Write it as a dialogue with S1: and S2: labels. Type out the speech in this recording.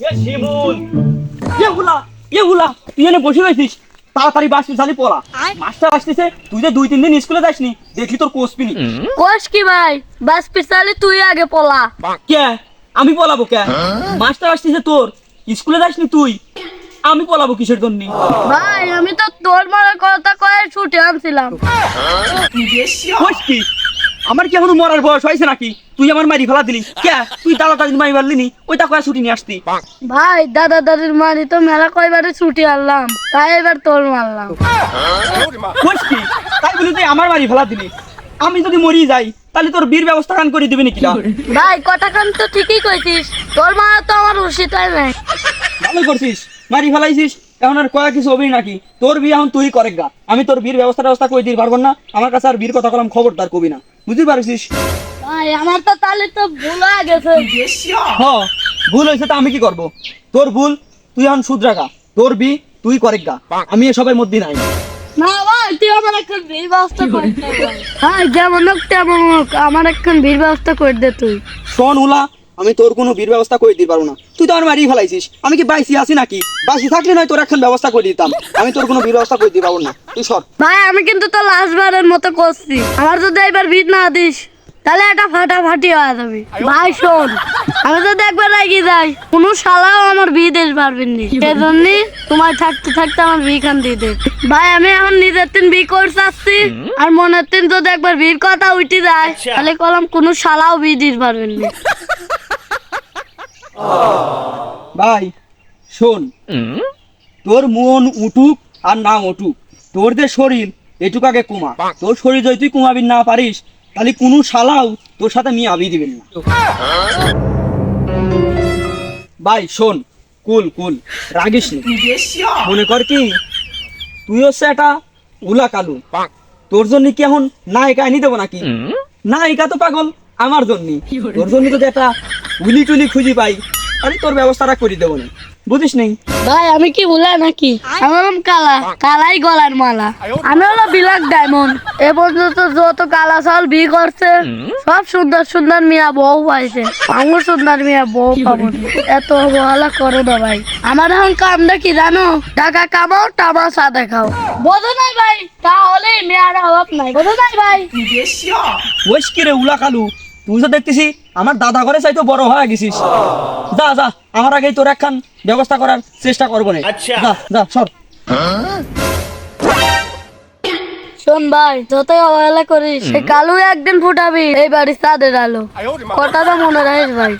S1: এ এ হুলা তুই এনে বসে রয়েছিস। তাড়াতাড়ি বাস পিছালি পড়া। মাস্টার আসতেছে তুই যে দুই তিন দিন স্কুলে যাসনি দেখলি তোর কোচ পিনি।
S2: কোষ কি ভাই? বাস পিছালে তুই আগে পলা।
S1: কে? আমি পলাবো কে? মাস্টার আসতেছে তোর। স্কুলে যাসনি তুই আমি পলাবো কিসের জন্য?
S2: ভাই আমি তো তোর মারার কথা কয়ে ছুটে আনছিলাম।
S1: কোচ কি? আমার কি এখনও মরার বয়স হয়েছে নাকি? তুই আমার মারি ফেলা দিলি। কে? তুই তাড়াতাড়ি মারি পারলি নি? ওইটা কয়া ছুটি নিয়ে আসতি।
S2: ভাই দাদা দাদির মারি তো মেলা কয়বারে ছুটি আনলাম। তাই এবার তোর মারলাম।
S1: কি? তাই বলি তুই আমার মারি ফেলা দিলি। আমি যদি মরি যাই তাহলে তোর বীর ব্যবস্থা কান করে দিবি নাকি
S2: ভাই কথা কান তো ঠিকই কইছিস তোর মা তো আমার উচিত হয় নাই।
S1: ভালো করছিস। মারি ফেলাইছিস এখন আর কয়া কিছু হবেই নাকি? তোর বিয়ে এখন তুই করে গা। আমি তোর বীর ব্যবস্থা ব্যবস্থা করে দিতে পারব না? আমার কাছে আর বীর কথা কলাম খবরদার কবি না। বুঝতে পারছিস?
S2: আমার তো তাহলে তো ভুল হয়ে গেছে।
S1: হ ভুল হয়েছে তা আমি কি করব? তোর ভুল তুই এখন শুধরাগা তোর বি তুই করে গা। আমি এসবের মধ্যে নাই।
S2: না ভাই তুই আমার এখন ভিড় ব্যবস্থা করে। দে ভাই। হ্যাঁ যেমন হোক তেমন হোক আমার এখন ভিড় ব্যবস্থা করে দে তুই।
S1: শোন হুলা আমি তোর কোনো বীর ব্যবস্থা করে দিতে পারব না। তুই তো আমার মারি ফেলাইছিস। আমি কি বাইসি আছি নাকি? বাইসি থাকলে নয় তোর এখন ব্যবস্থা করে দিতাম। আমি তোর কোনো বীর ব্যবস্থা করে দিতে পারব না। তুই সর।
S2: ভাই আমি কিন্তু তো লাস্ট বারের মতো করছি। আমার যদি এবার ভিড় না দিস তাহলে এটা ফাটাফাটি হয়ে যাবে। ভাই শোন আমি যদি একবার রেগে যাই কোনো শালাও আমার বিয়ে দিতে পারবেন নি। সেজন্য তোমার থাকতে থাকতে আমার বিয়ে খান দিয়ে দে। ভাই আমি এখন নিজের তিন বিয়ে করতে আসছি আর মনের তিন যদি একবার বিয়ের কথা উঠে যায় তাহলে কলম কোনো শালাও বিয়ে দিতে পারবেন না।
S1: ভাই শোন। তোর মন উঠুক আর না উঠুক তোর যে শরীর এটুক আগে কুমা। তোর শরীর যদি তুই কুমাবি না পারিস তাহলে কোনো শালাও তোর সাথে মেয়ে আবি দিবেন না। ভাই শোন কুল কুল রাগিস নি। মনে কর কি তুই হচ্ছে একটা উলা কালু। তোর জন্য কি এখন নায়িকা এনে দেবো নাকি? নায়িকা তো পাগল আমার জন্য। তোর জন্য যদি একটা উলি টুলি খুঁজি পাই। তাহলে তোর ব্যবস্থাটা করে দেবো না। বুঝিস নেই?
S2: ভাই আমি কি ভুলা নাকি? আমার নাম কালা। কালাই গলার মালা। আমি হলো বিলাক ডায়মন্ড এ পর্যন্ত যত কালা চাল বিয়ে করছে সব সুন্দর সুন্দর মিয়া বউ পাইছে। আঙুর সুন্দর মিয়া বউ পাবো। এত অবহেলা করো না ভাই। আমার এখন কামটা কি জানো? টাকা কামাও তামাশা দেখাও বোঝো নাই ভাই? তাহলে মেয়ার অভাব নাই। বোঝো নাই ভাই?
S1: কি রে উলা কালু। তুই তো দেখতেছি আমার দাদা ঘরে চাইতো বড় হয়ে গেছিস। যা যা আমার আগেই তোর একখান ব্যবস্থা করার চেষ্টা করব না। যা যা সর।
S2: শোন ভাই যতই অবহেলা করিস সে কালু একদিন ফুটাবি এই বাড়ির চাঁদের আলো। কথাটা মনে রাখিস ভাই।